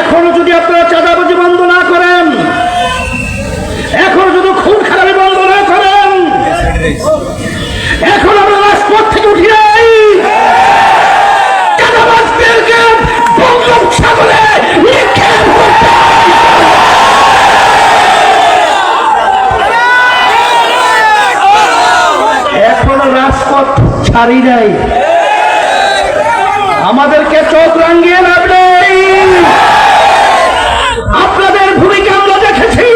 এখনও যদি আপনারা চাঁদাবাজি বন্ধ না করেন, এখনও যদি খুন খারাপি বন্ধ না করেন, এখন আমরা রাজপথ থেকে উঠি নাই রাজপথ আমাদেরকে চোখ রাঙিয়ে লাভ নেই আপনাদের ভূমিকা আমরা দেখেছি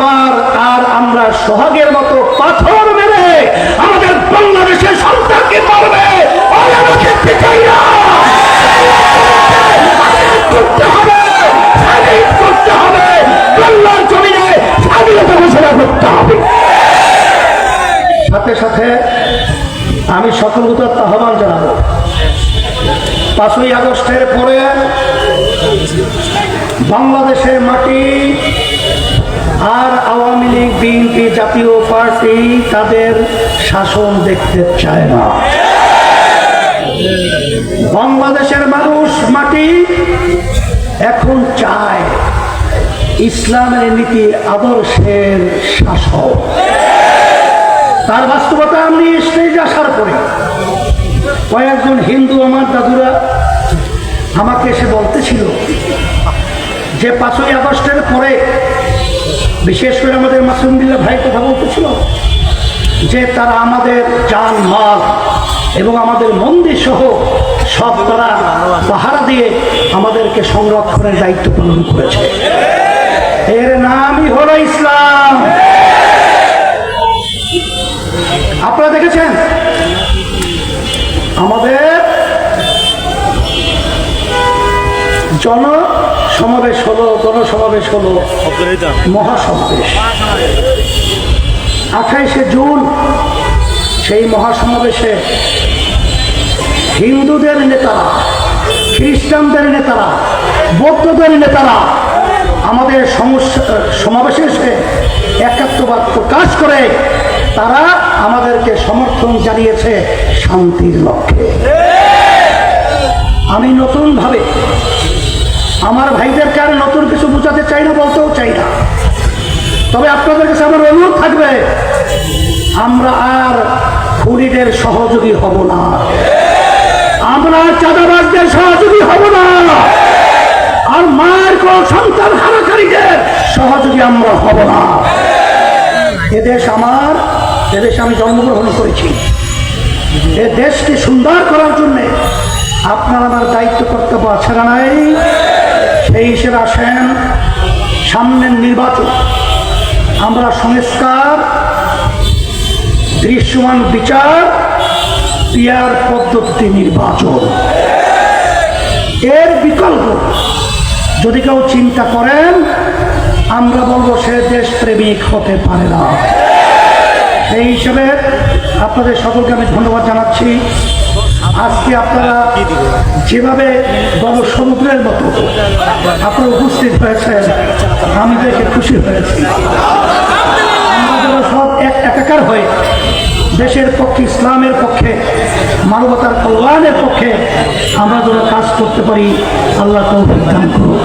বারবার আর আমরা সোহাগের মতো পাথর মেরে আমাদের বাংলাদেশের সন্তানকে মারবে? সাথে সাথে আমি সকলতার আহ্বান জানাব। পাঁচই আগস্টের পরে বাংলাদেশের মাটি পার্টি তাদের শাসন দেখতে চায় না। বাংলাদেশের মানুষ মাটি এখন চায় ইসলামের নীতি আদর্শের শাসক তার বাস্তবতা আমি স্টেজ আসার পরে কয়েকজন হিন্দু আমার দাদুরা আমাকে এসে বলতেছিল যে পাঁচই আগস্টের পরে বিশেষ করে আমাদের মাসুমবিল্লা ভাই কথা বলতেছিল যে তারা আমাদের যান মাল এবং আমাদের মন্দির সহ সব তারা পাহারা দিয়ে আমাদেরকে সংরক্ষণের দায়িত্ব পালন করেছে। এর নামই হলো ইসলাম। আপনারা দেখেছেন? আমাদের জন সমাবেশ হলো জনসমাবেশ হলো। মহাসমাবেশ। আঠাইশে জুন, সেই মহাসমাবেশে হিন্দুদের নেতারা, খ্রিস্টানদের নেতারা, বৌদ্ধদের নেতারা আমাদের সমাবেশে এসে একাত্মবাদ প্রকাশ করে, তারা আমাদেরকে সমর্থন জানিয়েছে শান্তির লক্ষ্যে। আমি নতুনভাবে আমার ভাইদেরকে আর নতুন কিছু বুঝাতে চাই না, বলতেও চাই না। তবে আপনাদের কাছে আমার অনুরোধ থাকবে, আমরা আর খুনিদের সহযোগী হব না। আমরা চাঁদাবাজদের সহযোগী হব না। আর মায়ের কোন সন্তান হারাকারীদের সহযোগী আমরা হব না। এদেশ আমার এদেশে আমি জন্মগ্রহণ করেছি। এ দেশকে সুন্দর করার জন্যে আপনার আমার দায়িত্ব কর্তব্য আছে না নাই? সেই হিসেবে আসেন সামনের নির্বাচন। আমরা সংস্কার, দৃশ্যমান বিচার, পিয়ার পদ্ধতি নির্বাচন। এর বিকল্প, যদি কেউ চিন্তা করেন, আমরা বলব সে দেশ প্রেমিক হতে পারে না। এই হিসেবে আপনাদের সকলকে আমি ধন্যবাদ জানাচ্ছি। আজকে আপনারা যেভাবে বড় সমুদ্রের মতো আপনারা উপস্থিত হয়েছেন, আমি দেখে খুশি হয়েছি। সব এক একাকার হয়ে দেশের পক্ষে, ইসলামের পক্ষে, মানবতার কল্যাণের পক্ষে আমরা যেন কাজ করতে পারি, আল্লাহ তৌফিক দান করুন